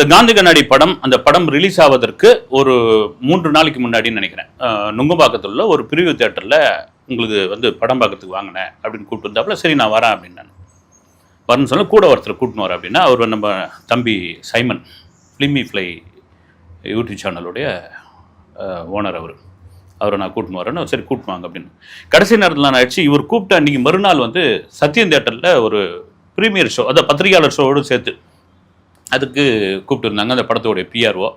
இந்த காந்தி கண்ணாடி படம் அந்த படம் ரிலீஸ் ஆவதற்கு ஒரு மூன்று நாளைக்கு முன்னாடின்னு நினைக்கிறேன். நுங்கம்பாக்கத்தில் உள்ள ஒரு பிரிவு தேட்டரில் உங்களுக்கு வந்து படம் பார்க்கறதுக்கு வாங்கினேன் அப்படின்னு கூப்பிட்டு வந்தாப்புல சரி நான் வரேன் அப்படின்னு நான். வரேன்னு சொல்ல கூட ஒருத்தர் கூட்டின்னு வரேன் அப்படின்னா அவர் நம்ம தம்பி சைமன் ஃபிலிமி ஃப்ளை யூடியூப் சேனலுடைய ஓனர் அவர். அவரை நான் கூட்டின்னு வரேன்னு சரி கூட்டின்னு வாங்க அப்படின்னு. கடைசி நேரத்தில் நான் ஆயிடுச்சு இவர் கூப்பிட்ட அன்றைக்கி மறுநாள் வந்து சத்யம் தேட்டரில் ஒரு ப்ரீமியர் ஷோ அதாவது பத்திரிகையாளர் ஷோவோடு சேர்த்து அதுக்கு கூப்பிட்டுருந்தாங்க அந்த படத்தோடைய பிஆர்ஓ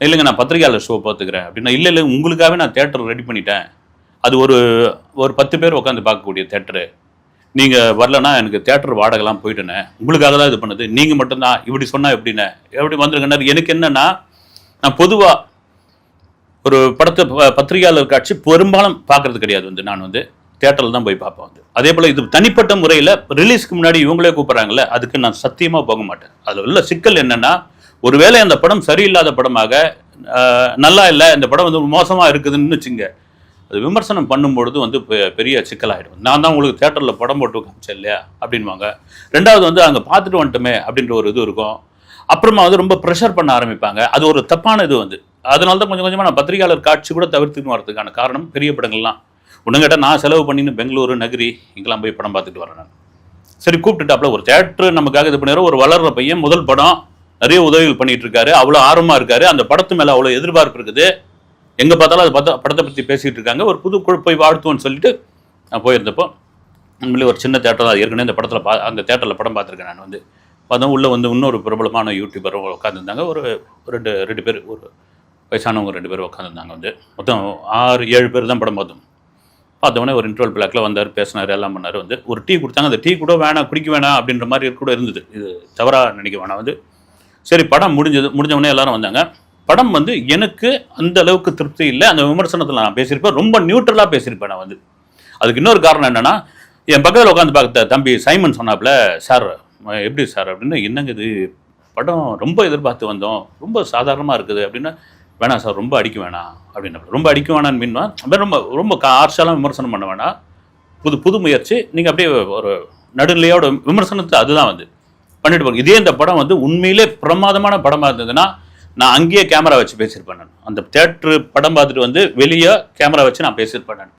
இல்லைங்க நான் பத்திரிகையாளர் ஷோ பார்த்துக்கிறேன் அப்படின்னா இல்லை இல்லை உங்களுக்காகவே நான் தேட்டர் ரெடி பண்ணிட்டேன். அது ஒரு ஒரு பத்து பேர் உட்காந்து பார்க்கக்கூடிய தேட்டரு நீங்கள் வரலன்னா எனக்கு தேட்டர் வாடகைலாம் போயிட்டேனே உங்களுக்காக தான் இது பண்ணுது. நீங்கள் மட்டும்தான். இப்படி சொன்னால் எப்படின்னு. எப்படி வந்திருக்கேன் எனக்கு என்னன்னா நான் பொதுவாக ஒரு படத்தை பத்திரிகையாளர் காட்சி பெரும்பாலும் பார்க்கறது கிடையாது வந்து நான் வந்து. தேட்டரில் தான் போய் பார்ப்பேன் வந்து அதே போல் இது தனிப்பட்ட முறையில் ரிலீஸ்க்கு முன்னாடி இவங்களே கூப்பிட்றாங்கல்ல அதுக்கு நான் சத்தியமாக போக மாட்டேன். அதில் உள்ள சிக்கல் என்னென்னா ஒருவேளை அந்த படம் சரியில்லாத படமாக நல்லா இல்லை இந்த படம் வந்து மோசமாக இருக்குதுன்னு வச்சுங்க அது விமர்சனம் பண்ணும்பொழுது வந்து பெ- பெரிய சிக்கலாகிடும் நான் தான் உங்களுக்கு தேட்டரில் படம் போட்டு காமிச்சேன் இல்லையா அப்படின்வாங்க ரெண்டாவது வந்து அங்கே பார்த்துட்டு வந்துட்டோமே அப்படின்ற ஒரு இது இருக்கும். அப்புறமா வந்து ரொம்ப ப்ரெஷர் பண்ண ஆரம்பிப்பாங்க. அது ஒரு தப்பான இது வந்து. அதனால தான் கொஞ்சம் கொஞ்சமாக நான் பத்திரிகையாளர் காட்சி கூட தவிர்த்துன்னு வரதுக்கான காரணம் பெரிய படங்கள்லாம். ஒன்றும் கேட்டால் நான் செலவு பண்ணின்னு பெங்களூரு நகரி இங்கெல்லாம் போய் படம் பார்த்துட்டு வரேன் நான். சரி கூப்பிட்டுட்டாப்புல ஒரு தேட்டர் நமக்காக இது பண்ணிடுற ஒரு வளர்ற பையன் முதல் படம் நிறைய உதவிகள் பண்ணிட்டு இருக்காரு. அவ்வளோ ஆர்வமாக இருக்காரு. அந்த படத்து மேலே அவ்வளோ எதிர்பார்ப்பு இருக்குது. எங்கே பார்த்தாலும் அது பார்த்தா படத்தை பற்றி பேசிகிட்டு இருக்காங்க. ஒரு புது குழு போய் வாழ்த்துவோன்னு சொல்லிட்டு நான் போயிருந்தப்போ உண்மையிலே ஒரு சின்ன தேட்டர் தான். ஏற்கனவே இந்த படத்தில் பா அந்த தேட்டரில் படம் பார்த்துருக்கேன் நான் வந்து. பார்த்தா உள்ளே வந்து இன்னொரு பிரபலமான யூடியூபர் உட்காந்துருந்தாங்க ஒரு ரெண்டு ரெண்டு பேர் ஒரு வயசானவங்க ரெண்டு பேர் உட்காந்துருந்தாங்க வந்து. மொத்தம் ஆறு ஏழு பேர் தான் படம் பார்த்தோம். பார்த்தோன்னே ஒரு இன்டர்வல் பிளாக்ல வந்தார் பேசினார் எல்லாம் பண்ணார். வந்து ஒரு டீ கொடுத்தாங்க அந்த டீ கூட வேணாம் குடிக்க வேணாம் அப்படின்ற மாதிரி கூட இருந்தது. இது தவறாக நினைக்க வேணாம். வந்து சரி படம் முடிஞ்சது முடிஞ்சவொடனே எல்லாரும் வந்தாங்க. படம் வந்து எனக்கு அந்த அளவுக்கு திருப்தி இல்லை. அந்த விமர்சனத்தில் நான் பேசியிருப்பேன். ரொம்ப நியூட்ரலாக பேசியிருப்பேன் நான் வந்து. அதுக்கு இன்னொரு காரணம் என்னென்னா என் பக்கத்தில் உட்காந்து பார்த்த தம்பி சைமன் சொன்னாப்புல சார் எப்படி சார்? அப்படின்னு என்னங்க இது? படம் ரொம்ப எதிர்பார்த்து வந்தோம். ரொம்ப சாதாரணமாக இருக்குது. அப்படின்னா வேணாம் சார் ரொம்ப அடிக்க வேணாம் அப்படின்னு. ரொம்ப அடிக்க வேணான்னு மீன்வா ரொம்ப ரொம்ப ஆர்ஷாலாம் விமர்சனம் பண்ண வேணாம். புது புது முயற்சி. நீங்கள் அப்படியே ஒரு நடுநிலையோட விமர்சனத்தை அதுதான் வந்து. பண்ணிட்டு போங்க. இதே இந்த படம் வந்து உண்மையிலே பிரமாதமான படமாக இருந்ததுன்னா நான் அங்கேயே கேமரா வச்சு பேசியிருப்பேன் நான். அந்த தேட்ரு படம் பார்த்துட்டு வந்து வெளியே கேமரா வச்சு நான் பேசியிருப்பேன் நான்.